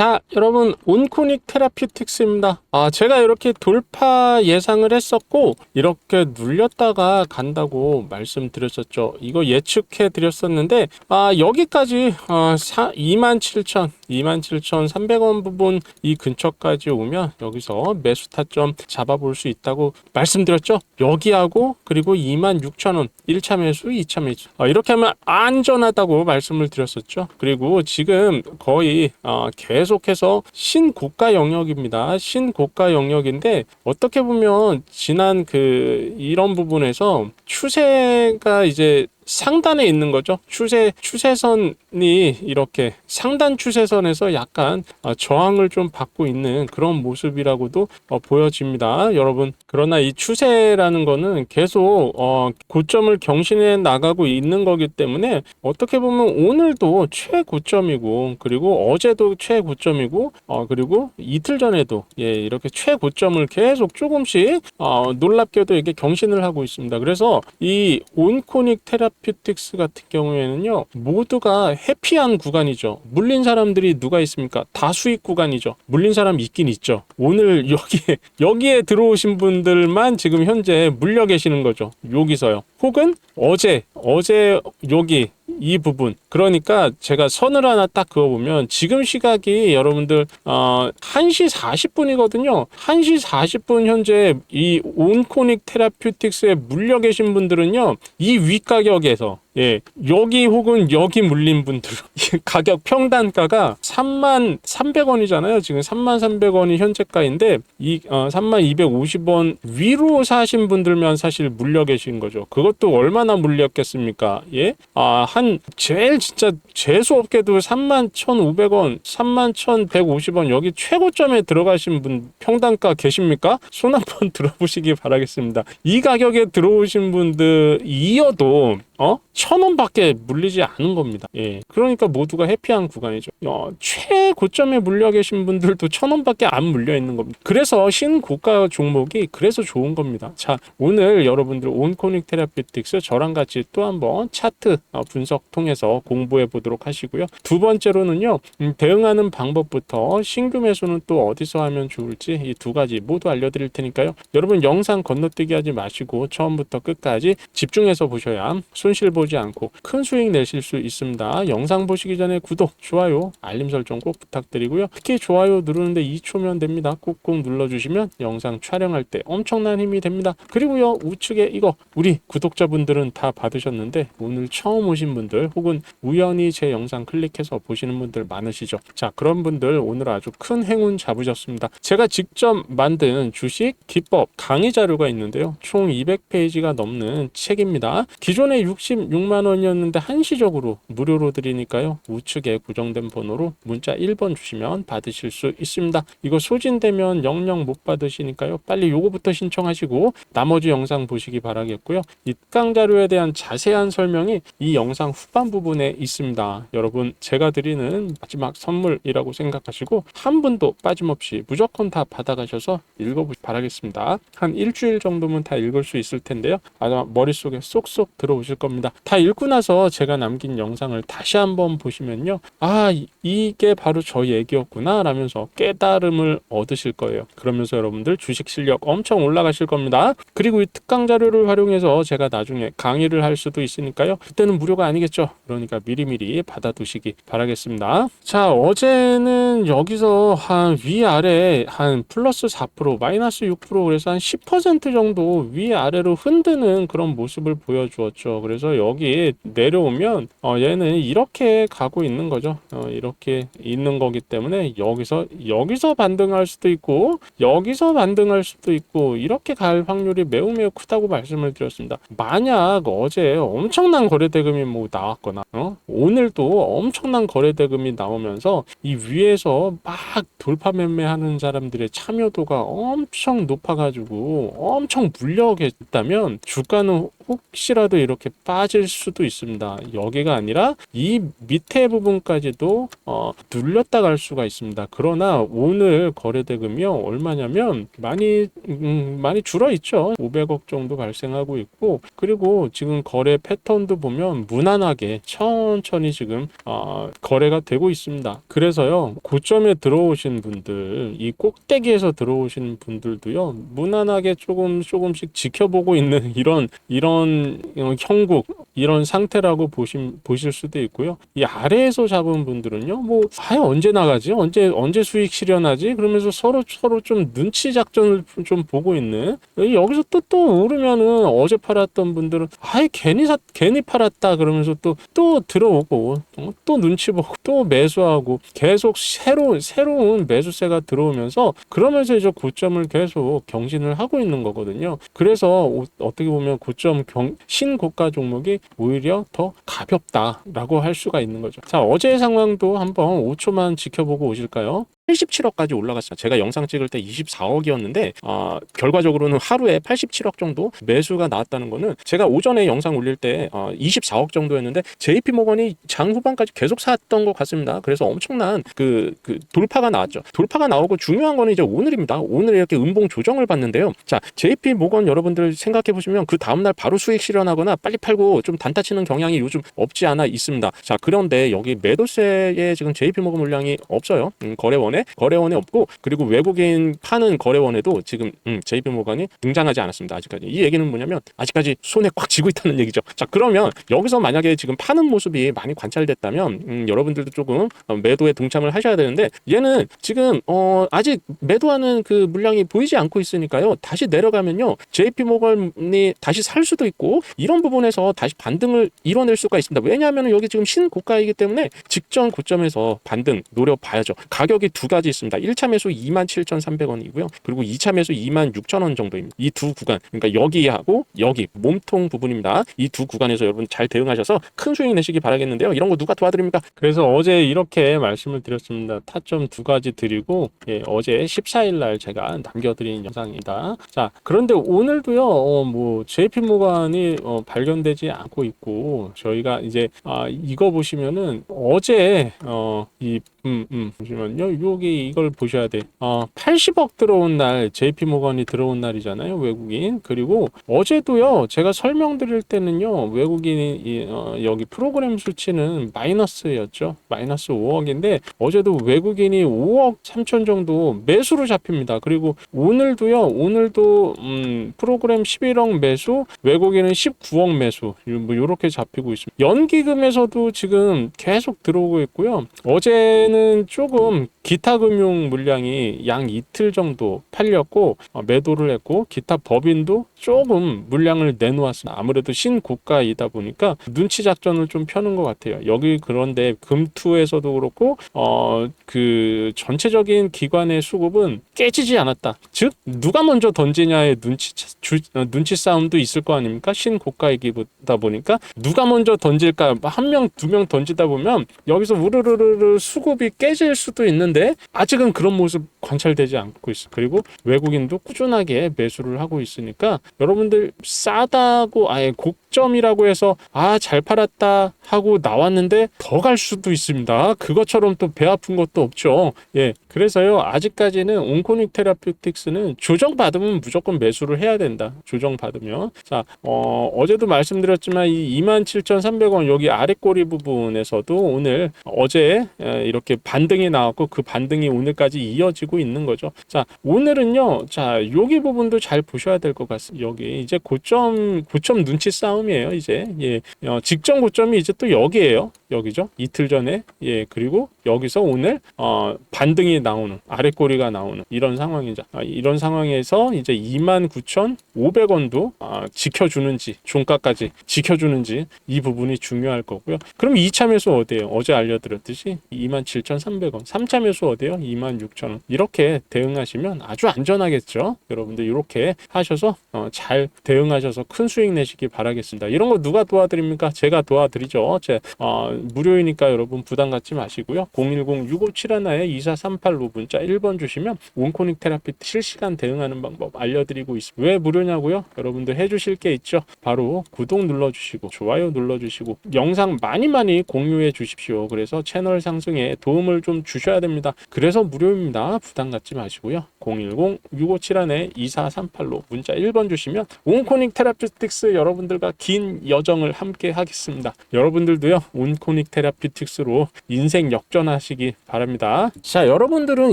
자, 여러분, 온코닉 테라퓨틱스입니다. 아, 제가 이렇게 돌파 예상을 했었고, 이렇게 눌렸다가 간다고 말씀드렸었죠. 이거 예측해 드렸었는데, 아, 여기까지, 아, 27,000, 27,300원 부분 이 근처까지 오면 여기서 매수 타점 잡아볼 수 있다고 말씀드렸죠. 여기하고, 그리고 26,000원, 1차 매수, 2차 매수. 아, 이렇게 하면 안전하다고 말씀을 드렸었죠. 그리고 지금 거의, 아, 계속해서 신고가 영역입니다. 신고가 영역인데 어떻게 보면 지난 그 이런 부분에서 추세가 이제 상단에 있는 거죠. 추세 추세선 이 이렇게 상단 추세선에서 약간 어, 저항을 좀 받고 있는 그런 모습이라고도 어, 보여집니다. 여러분. 그러나 이 추세라는 거는 계속 어, 고점을 경신해 나가고 있는 거기 때문에 어떻게 보면 오늘도 최고점이고 그리고 어제도 최고점이고 어, 그리고 이틀 전에도 예, 이렇게 최고점을 계속 조금씩 어, 놀랍게도 이게 경신을 하고 있습니다. 그래서 이 온코닉 테라피틱스 같은 경우에는요 모두가 해피한 구간이죠. 물린 사람들이 누가 있습니까? 다 수익 구간이죠. 물린 사람 있긴 있죠. 오늘 여기에 여기에 들어오신 분들만 지금 현재 물려 계시는 거죠. 여기서요. 혹은 어제 어제 여기 이 부분. 그러니까 제가 선을 하나 딱 그어보면 지금 시각이 여러분들 어 1시 40분이거든요. 1시 40분 현재 이 온코닉 테라퓨틱스에 물려 계신 분들은요 이 윗가격에서 예 여기 혹은 여기 물린 분들 가격 평단가가 3만 300원이잖아요. 지금 3만 300원이 현재가인데 이 어, 3만 250원 위로 사신 분들만 사실 물려 계신 거죠. 그것도 얼마나 물렸겠습니까? 예 아한 제일 진짜 재수 없게도 3만 1,500원, 3만 1,150원 여기 최고점에 들어가신 분 평단가 계십니까? 손 한번 들어보시기 바라겠습니다. 이 가격에 들어오신 분들 이어도 어? 천 원밖에 물리지 않은 겁니다. 예. 그러니까 모두가 해피한 구간이죠. 어, 최고점에 물려 계신 분들도 천 원밖에 안 물려 있는 겁니다. 그래서 신고가 종목이 그래서 좋은 겁니다. 자, 오늘 여러분들 온코닉 테라피틱스 저랑 같이 또 한번 차트 어, 분석 통해서 공부해 보도록 하시고요. 두 번째로는요, 음, 대응하는 방법부터 신규 매수는 또 어디서 하면 좋을지 이 두 가지 모두 알려드릴 테니까요. 여러분 영상 건너뛰기 하지 마시고 처음부터 끝까지 집중해서 보셔야 손실 보지 않고 큰 수익 내실 수 있습니다. 영상 보시기 전에 구독, 좋아요, 알림 설정 꼭 부탁드리고요. 특히 좋아요 누르는데 2초면 됩니다. 꾹꾹 눌러주시면 영상 촬영할 때 엄청난 힘이 됩니다. 그리고요 우측에 이거 우리 구독자분들은 다 받으셨는데 오늘 처음 오신 분들 혹은 우연히 제 영상 클릭해서 보시는 분들 많으시죠. 자 그런 분들 오늘 아주 큰 행운 잡으셨습니다. 제가 직접 만든 주식 기법 강의 자료가 있는데요. 총 200페이지가 넘는 책입니다. 기존에 66만 원이었는데 한시적으로 무료로 드리니까요. 우측에 고정된 번호로 문자 1번 주시면 받으실 수 있습니다. 이거 소진되면 영영 못 받으시니까요. 빨리 요거부터 신청하시고 나머지 영상 보시기 바라겠고요. 입강 자료에 대한 자세한 설명이 이 영상 후반 부분에 있습니다. 여러분 제가 드리는 마지막 선물이라고 생각하시고 한 분도 빠짐없이 무조건 다 받아가셔서 읽어보시 바라겠습니다. 한 일주일 정도면 다 읽을 수 있을 텐데요. 아마 머릿속에 쏙쏙 들어오실 겁니다. 다 읽고 나서 제가 남긴 영상을 다시 한번 보시면요. 아, 이- 이게 바로 저 얘기였구나 라면서 깨달음을 얻으실 거예요. 그러면서 여러분들 주식 실력 엄청 올라가실 겁니다. 그리고 이 특강 자료를 활용해서 제가 나중에 강의를 할 수도 있으니까요. 그때는 무료가 아니겠죠. 그러니까 미리미리 받아두시기 바라겠습니다. 자, 어제는 여기서 한 위아래 한 플러스 4% 마이너스 6% 그래서 한 10% 정도 위아래로 흔드는 그런 모습을 보여주었죠. 그래서 여기 내려오면 어, 얘는 이렇게 가고 있는 거죠. 어, 이렇게 있는 거기 때문에 여기서 여기서 반등할 수도 있고 여기서 반등할 수도 있고 이렇게 갈 확률이 매우 매우 크다고 말씀을 드렸습니다. 만약 어제 엄청난 거래 대금이 뭐 나왔거나 어? 오늘도 엄청난 거래 대금이 나오면서 이 위에서 막 돌파 매매하는 사람들의 참여도가 엄청 높아가지고 엄청 물려겠다면 주가는 혹시라도 이렇게 빠질 수도 있습니다. 여기가 아니라 이 밑에 부분까지도 어, 눌렸다 갈 수가 있습니다. 그러나 오늘 거래 대금이요 얼마냐면 많이 음, 많이 줄어 있죠. 500억 정도 발생하고 있고 그리고 지금 거래 패턴도 보면 무난하게 천 천천히 지금 어, 거래가 되고 있습니다. 그래서요 고점에 들어오신 분들 이 꼭대기에서 들어오신 분들도요 무난하게 조금 조금씩 지켜보고 있는 이런 이런 어, 형국 이런 상태라고 보심, 보실 수도 있고요. 이 아래에서 잡은 분들은요, 뭐, 아예 언제 나가지? 언제, 언제 수익 실현하지? 그러면서 서로, 서로 좀 눈치 작전을 좀 보고 있는. 여기서 또, 또 오르면은 어제 팔았던 분들은 아예 괜히 사, 괜히 팔았다. 그러면서 또, 또 들어오고, 어, 또 눈치 보고, 또 매수하고, 계속 새로운, 새로운 매수세가 들어오면서, 그러면서 이제 고점을 계속 경신을 하고 있는 거거든요. 그래서 오- 어떻게 보면 고점 경, 신고가 종목이 오히려 더 가볍다라고 할 수가 있는 거죠. 자, 어제의 상황도 한번 5초만 지켜보고 오실까요? 87억까지 올라갔어요. 제가 영상 찍을 때 24억이었는데 아, 결과적으로는 하루에 87억 정도 매수가 나왔다는 거는 제가 오전에 영상 올릴 때 어, 24억 정도였는데 JP 모건이 장 후반까지 계속 샀던 것 같습니다. 그래서 엄청난 그, 그 돌파가 나왔죠. 돌파가 나오고 중요한 거는 이제 오늘입니다. 오늘 이렇게 음봉 조정을 봤는데요. 자, JP 모건 여러분들 생각해 보시면 그 다음 날 바로 수익 실현하거나 빨리 팔고 좀 단타 치는 경향이 요즘 없지 않아 있습니다. 자, 그런데 여기 매도세에 지금 JP 모건 물량이 없어요. 음, 거래원에 거래원에 없고 그리고 외국인 파는 거래원에도 지금 음, JP 모건이 등장하지 않았습니다. 아직까지. 이 얘기는 뭐냐면 아직까지 손에 꽉 쥐고 있다는 얘기죠. 자, 그러면 여기서 만약에 지금 파는 모습이 많이 관찰됐다면 음, 여러분들도 조금 어, 매도에 동참을 하셔야 되는데 얘는 지금 어, 아직 매도하는 그 물량이 보이지 않고 있으니까요. 다시 내려가면요. JP 모건이 다시 살 수도 있고 이런 부분에서 다시 반등을 이뤄낼 수가 있습니다. 왜냐하면 여기 지금 신고가이기 때문에 직전 고점에서 반등 노려봐야죠. 가격이 두 가지 있습니다. 1차 매수 27,300원이고요. 그리고 2차 매수 26,000원 정도입니다. 이 두 구간. 그러니까 여기하고 여기 몸통 부분입니다. 이 두 구간에서 여러분 잘 대응하셔서 큰 수익 내시기 바라겠는데요. 이런 거 누가 도와드립니까? 그래서 어제 이렇게 말씀을 드렸습니다. 타점 두 가지 드리고 예, 어제 14일 날 제가 남겨드린 영상입니다. 자, 그런데 오늘도요. 어, 뭐 JP 모간이 어, 발견되지 않고 있고 저희가 이제 아, 이거 보시면은 어제 어, 이 음, 음, 잠시만요. 여기 이걸 보셔야 돼. 어, 80억 들어온 날, JP 모건이 들어온 날이잖아요. 외국인. 그리고 어제도요, 제가 설명드릴 때는요, 외국인이, 이, 어, 여기 프로그램 수치는 마이너스였죠. 마이너스 5억인데, 어제도 외국인이 5억 3천 정도 매수로 잡힙니다. 그리고 오늘도요, 오늘도, 음, 프로그램 11억 매수, 외국인은 19억 매수, 요- 뭐, 요렇게 잡히고 있습니다. 연기금에서도 지금 계속 들어오고 있고요. 어제는 조금 기타 금융 물량이 양 이틀 정도 팔렸고 어, 매도를 했고 기타 법인도 조금 물량을 내놓았습니다. 아무래도 신고가이다 보니까 눈치 작전을 좀 펴는 것 같아요. 여기 그런데 금투에서도 그렇고 어 그 전체적인 기관의 수급은 깨지지 않았다. 즉 누가 먼저 던지냐의 눈치 차- 주, 어, 눈치 싸움도 있을 거 아닙니까? 신고가이기보다 보니까 누가 먼저 던질까 한 명 두 명 던지다 보면 여기서 우르르르르 수급이 깨질 수도 있는데 아직은 그런 모습 관찰되지 않고 있어. 그리고 외국인도 꾸준하게 매수를 하고 있으니까 여러분들 싸다고 아예 곡점이라고 해서 아 잘 팔았다 하고 나왔는데 더 갈 수도 있습니다. 그것처럼 또 배 아픈 것도 없죠. 예. 그래서요 아직까지는 온코닉 테라피틱스는 조정 받으면 무조건 매수를 해야 된다. 조정 받으면 자 어, 어제도 말씀드렸지만 이 27,300원 여기 아래 꼬리 부분에서도 오늘 어제 에, 이렇게 반등이 나왔고 그 반등이 오늘까지 이어지고 있는 거죠. 자 오늘은요 자 여기 부분도 잘 보셔야 될 것 같습니다. 여기 이제 고점 고점 눈치 싸움이에요. 이제 예 어, 직전 고점이 이제 또 여기에요. 여기죠. 이틀 전에 예 그리고 여기서 오늘 어, 반등이 나오는 아래 꼬리가 나오는 이런 상황이죠. 아, 이런 상황에서 이제 29,500원도 아, 지켜주는지 종가까지 지켜주는지 이 부분이 중요할 거고요. 그럼 2차 매수 어디에요? 어제 알려드렸듯이 27,300원. 3차 매수 어디에요? 26,000원. 이렇게 대응하시면 아주 안전하겠죠. 여러분들 이렇게 하셔서 어, 잘 대응하셔서 큰 수익 내시기 바라겠습니다. 이런 거 누가 도와드립니까? 제가 도와드리죠. 제 어, 무료이니까 여러분 부담 갖지 마시고요. 010-6571-2438 38로 문자 1번 주시면 온코닉 테라피 실시간 대응하는 방법 알려드리고 있습니다. 왜 무료냐고요? 여러분들 해주실 게 있죠. 바로 구독 눌러주시고 좋아요 눌러주시고 영상 많이 많이 공유해 주십시오. 그래서 채널 상승에 도움을 좀 주셔야 됩니다. 그래서 무료입니다. 부담 갖지 마시고요. 010-6571-2438로 문자 1번 주시면 온코닉 테라피틱스 여러분들과 긴 여정을 함께 하겠습니다. 여러분들도요 온코닉 테라피틱스로 인생 역전하시기 바랍니다. 자 여러분 들은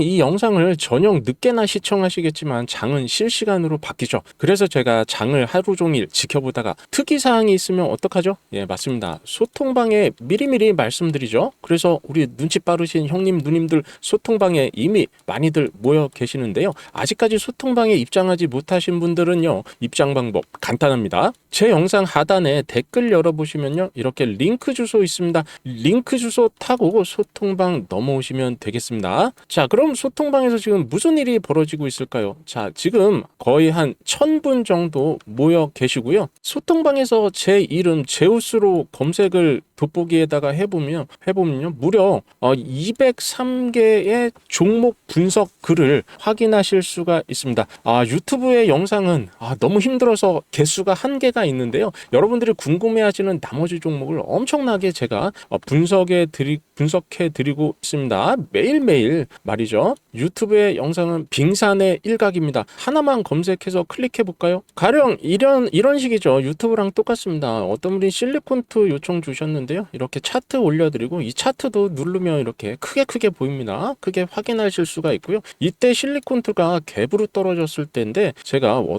이 영상을 저녁 늦게나 시청하시겠지만 장은 실시간으로 바뀌죠. 그래서 제가 장을 하루 종일 지켜보다가 특이사항이 있으면 어떡하죠? 예 맞습니다. 소통방에 미리미리 말씀드리죠. 그래서 우리 눈치 빠르신 형님 누님들 소통방에 이미 많이들 모여 계시는데요. 아직까지 소통방에 입장하지 못하신 분들은요. 입장 방법 간단합니다. 제 영상 하단에 댓글 열어보시면요. 이렇게 링크 주소 있습니다. 링크 주소 타고 소통방 넘어오시면 되겠습니다. 자, 그럼 소통방에서 지금 무슨 일이 벌어지고 있을까요? 자, 지금 거의 한 1000분 정도 모여 계시고요. 소통방에서 제 이름 제우스로 검색을 돋보기에다가 해보면 해보면요 무려 어, 203개의 종목 분석 글을 확인하실 수가 있습니다. 아 유튜브의 영상은 아, 너무 힘들어서 개수가 한계가 있는데요. 여러분들이 궁금해하시는 나머지 종목을 엄청나게 제가 어, 분석해 드리 분석해 드리고 있습니다. 매일매일 말이죠. 유튜브의 영상은 빙산의 일각입니다. 하나만 검색해서 클릭해 볼까요? 가령 이런 이런 식이죠. 유튜브랑 똑같습니다. 어떤 분이 실리콘트 요청 주셨는데요. 이렇게 차트 올려드리고 이 차트도 누르면 이렇게 크게 크게 보입니다. 크게 확인하실 수가 있고요. 이때 실리콘트가 갭으로 떨어졌을 때인데 제가 어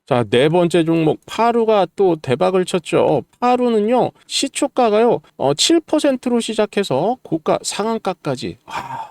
자, 네 번째 종목 파루가 또 대박을 쳤죠. 파루는요. 시초가가요. 어, 7%로 시작해서 고가 상한가까지 아,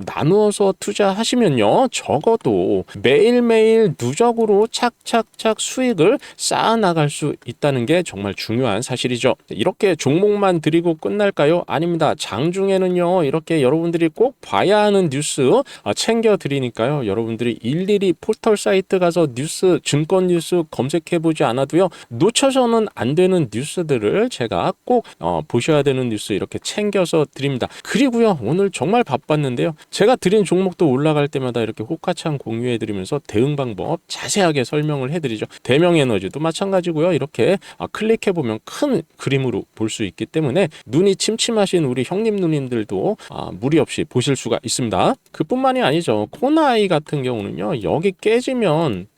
나누어서 투자하시면요, 적어도 매일매일 누적으로 착착착 수익을 쌓아 나갈 수 있다는 게 정말 중요한 사실이죠. 이렇게 종목만 드리고 끝날까요? 아닙니다. 장중에는요, 이렇게 여러분들이 꼭 봐야 하는 뉴스 아, 챙겨 드리니까요. 여러분들이 일일이 포털 사이트 가서 뉴스, 증권 뉴스 검색해 보지 않아도요, 놓쳐서는 안 되는 뉴스들을 제가 꼭 어, 보셔야 되는 뉴스 이렇게 챙겨서 드립니다. 그리고요, 오늘 정말 바빴는데요. 제가 드린 종목도 올라갈 때마다 이렇게 호카창 공유해 드리면서 대응 방법 자세하게 설명을 해 드리죠. 대명 에너지도 마찬가지고요. 이렇게 아, 클릭해 보면 큰 그림으로 볼 수 있기 때문에 눈이 침침하신 우리 형님 누님들도 아, 무리 없이 보실 수가 있습니다. 그뿐만이 아니죠. 코나이 같은 경우는요. 여기 깨지면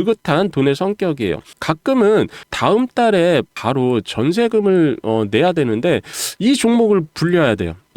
느긋한 돈의 성격이에요. 가끔은 다음 달에 바로 전세금을 어, 내야 되는데 이 종목을 불려야 돼요.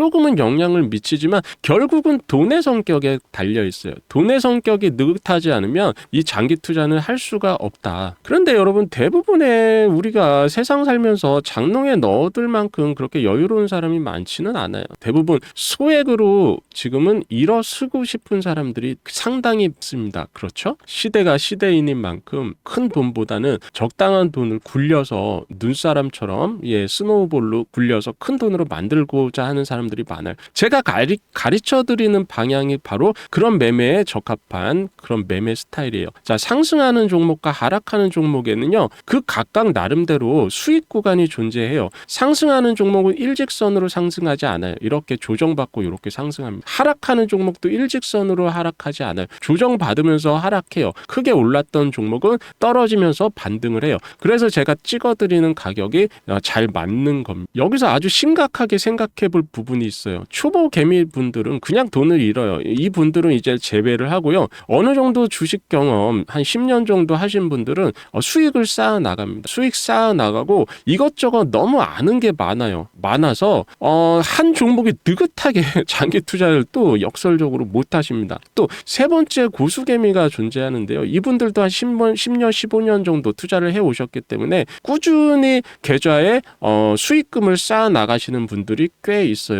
조금은 영향을 미치지만 결국은 돈의 성격에 달려 있어요. 돈의 성격이 느긋하지 않으면 이 장기 투자는 할 수가 없다. 그런데 여러분 대부분의 우리가 세상 살면서 장롱에 넣어둘 만큼 그렇게 여유로운 사람이 많지는 않아요. 대부분 소액으로 지금은 일어서고 싶은 사람들이 상당히 있습니다. 그렇죠? 시대가 시대인인 만큼 큰 돈보다는 적당한 돈을 굴려서 눈사람처럼 예 스노우볼로 굴려서 큰 돈으로 만들고자 하는 사람 들이 많아요. 제가 가리, 가르쳐 드리는 방향이 바로 그런 매매에 적합한 그런 매매 스타일이에요. 자 상승하는 종목과 하락하는 종목에는요 그 각각 나름대로 수익 구간이 존재해요. 상승하는 종목은 일직선으로 상승하지 않아요. 이렇게 조정받고 이렇게 상승합니다. 하락하는 종목도 일직선으로 하락하지 않아요. 조정받으면서 하락해요. 크게 올랐던 종목은 떨어지면서 반등을 해요. 그래서 제가 찍어드리는 가격이 어, 잘 맞는 겁니다. 여기서 아주 심각하게 생각해 볼 부분 이 있어요. 초보 개미 분들은 그냥 돈을 잃어요. 이 분들은 이제 재배를 하고요. 어느 정도 주식 경험 한 10년 정도 하신 분들은 어, 수익을 쌓아 나갑니다. 수익 쌓아 나가고 이것저것 너무 아는 게 많아요. 많아서 어, 한 종목이 느긋하게 장기 투자를 또 역설적으로 못 하십니다. 또 세 번째 고수개미가 존재하는데요. 이분들도 한 10년, 10년, 15년 정도 투자를 해 오셨기 때문에 꾸준히 계좌에 어, 수익금을 쌓아 나가시는 분들이 꽤 있어요.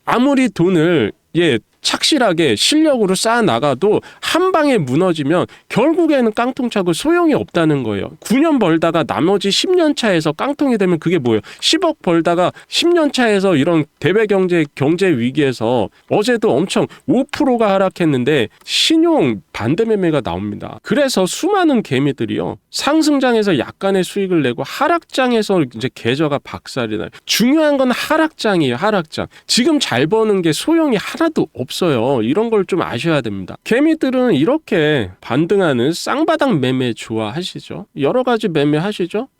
아무리 돈을 예 착실하게 실력으로 쌓아 나가도 한 방에 무너지면 결국에는 깡통 차고 소용이 없다는 거예요. 9년 벌다가 나머지 10년 차에서 깡통이 되면 그게 뭐예요? 10억 벌다가 10년 차에서 이런 대외 경제 경제 위기에서 어제도 엄청 5%가 하락했는데 신용 반대 매매가 나옵니다. 그래서 수많은 개미들이요. 상승장에서 약간의 수익을 내고 하락장에서 이제 계좌가 박살이 나요. 중요한 건 하락장이에요. 하락장. 지금 잘 버는 게 소용이 하나도 없어요. 이런 걸 좀 아셔야 됩니다. 개미들은 이렇게 반등하는 쌍바닥 매매 좋아하시죠. 여러 가지 매매 하시죠.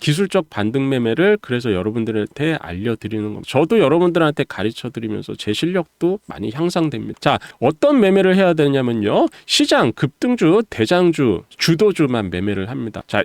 기술적 반등 매매를 그래서 여러분들한테 알려드리는 겁니다. 저도 여러분들한테 가르쳐 드리면서 제 실력도 많이 향상됩니다. 자, 어떤 매매를 해야 되냐면요. 시장 급등주, 대장주, 주도주만 매매를 합니다. 자,